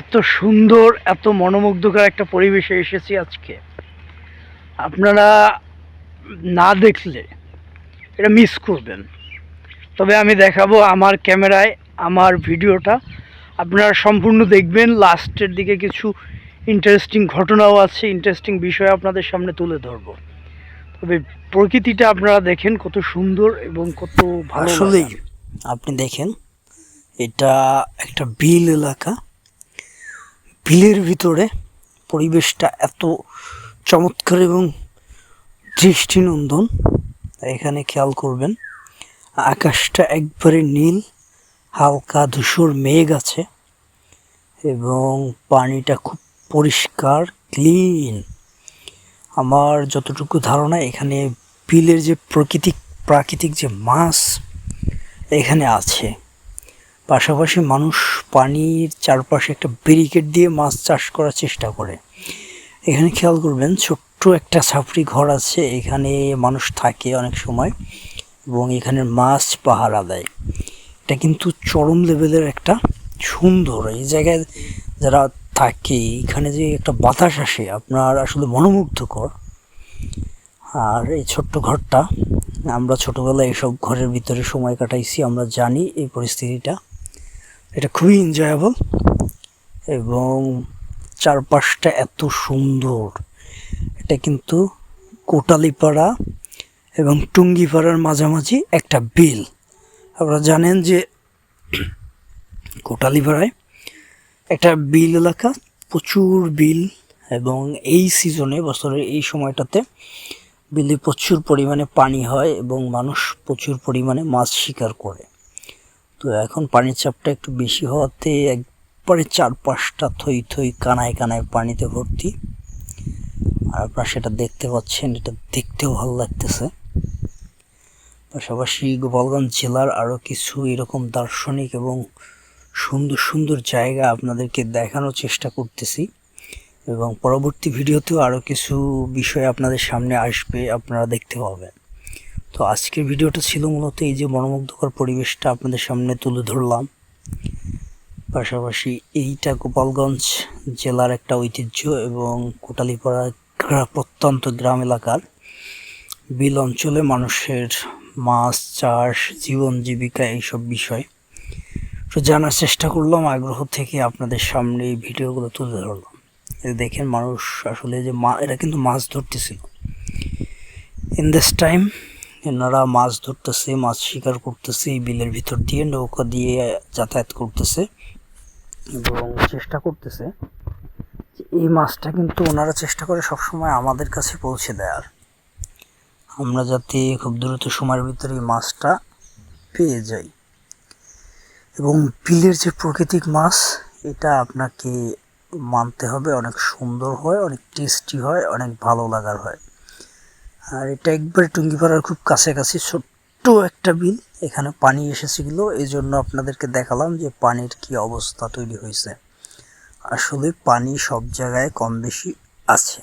এত সুন্দর এত মনোমুগ্ধকর একটা পরিবেশে এসেছি আজকে। আপনারা না দেখলে এটা মিস করবেন। তবে আমি দেখাবো আমার ক্যামেরায় আমার ভিডিওটা। আপনারা সম্পূর্ণ দেখবেন লাস্টের দিকে কিছু ইন্টারেস্টিং ঘটনাও আছে ইন্টারেস্টিং বিষয় আপনাদের সামনে তুলে ধরবো। তবে প্রকৃতিটা আপনারা দেখেন কত সুন্দর এবং কত ভালো আসলেই আপনি দেখেন এটা একটা বিল এলাকা। বিলের ভিতরে পরিবেশটা এত চমৎকার এবং দৃষ্টিনন্দন। এখানে খেয়াল করবেন, আকাশটা একবারে নীল, হালকা ধূসর মেঘ আছে এবং পানিটা খুব পরিষ্কার, ক্লিন। আমার যতটুকু ধারণা, এখানে বিলের যে প্রকৃতিক প্রাকৃতিক যে মাছ এখানে আছে। পাশাপাশি মানুষ পানির চারপাশে একটা ব্যারিকেড দিয়ে মাছ চাষ করার চেষ্টা করে। এখানে খেয়াল করবেন, ছোট্ট একটা ছাপড়ি ঘর আছে, এখানে মানুষ থাকে অনেক সময় এবং এখানে মাছ পাহারা দেয়। এটা কিন্তু চরম লেভেলের একটা সুন্দর, এই জায়গায় যারা থাকে, এখানে যে একটা বাতাস আসে, আপনার আসলে মনোমুগ্ধকর। আর এই ছোট্ট ঘরটা, আমরা ছোটোবেলায় এসব ঘরের ভিতরে সময় কাটাইছি, আমরা জানি এই পরিস্থিতিটা। এটা খুবই এনজয়েবল এবং চারপাশটা এত সুন্দর। এটা কিন্তু কোটালিপাড়া এবং টুঙ্গিপাড়ার মাঝামাঝি একটা বিল। আপনারা জানেন যে কোটালিপাড়ায় একটা বিল এলাকা, প্রচুর বিল এবং এই সিজনে বছরের এই সময়টাতে বিলে প্রচুর পরিমাণে পানি হয় এবং মানুষ প্রচুর পরিমাণে মাছ শিকার করে। তো এখন পানির চাপটা একটু বেশি হওয়াতে একবারে চারপাশটা থই থই কানায় কানায় পানিতে ভর্তি। আর আপনারা সেটা দেখতে পাচ্ছেন, এটা দেখতেও ভালো লাগতেছে। পাশাপাশি গোপালগঞ্জ জেলার আরও কিছু এরকম দার্শনিক এবং সুন্দর সুন্দর জায়গা আপনাদেরকে দেখানোর চেষ্টা করতেছি। এবং পরবর্তী ভিডিওতেও আরও কিছু বিষয় আপনাদের সামনে আসবে, আপনারা দেখতে পাবেন। তো আজকের ভিডিওটা ছিল মূলত এই যে মনোমুগ্ধকর পরিবেশটা আপনাদের সামনে তুলে ধরলাম। পাশাপাশি এইটা গোপালগঞ্জ জেলার একটা ঐতিহ্য এবং কোটালীপাড়া প্রত্যন্ত গ্রাম এলাকার। বিল অঞ্চলে মানুষের মাছ, চাষ, জীবন জীবিকা এইসব বিষয়। তো জানার চেষ্টা করলাম, আগ্রহ থেকে আপনাদের সামনে এই ভিডিওগুলো তুলে ধরলাম। দেখেন, মানুষ আসলে যে মা, এরা কিন্তু মাছ ধরতেছিল। ইন দিস টাইম এনারা মাছ ধরতেছে, মাছ শিকার করতেছে, এই বিলের ভিতর দিয়ে নৌকা দিয়ে যাতায়াত করতেছে এবং চেষ্টা করতেছে এই মাছটা কিন্তু ওনারা চেষ্টা করে সবসময় আমাদের কাছে পৌঁছে দেওয়ার আমরা যাতে খুব দ্রুত সময়ের ভিতরে এই মাছটা পেয়ে যাই। এবং বিলের যে প্রাকৃতিক মাছ, এটা আপনাকে মানতে হবে, অনেক সুন্দর হয়, অনেক টেস্টি হয়, অনেক ভালো লাগার হয়। আর এটা একবারে টুঙ্গিপাড়ার খুব কাছাকাছি ছোট্ট একটা বিল। এখানে পানি এসেছিল এই জন্য আপনাদেরকে দেখালাম যে পানির কি অবস্থা তৈরি হয়েছে। আসলে পানি সব জায়গায় কম বেশি আছে।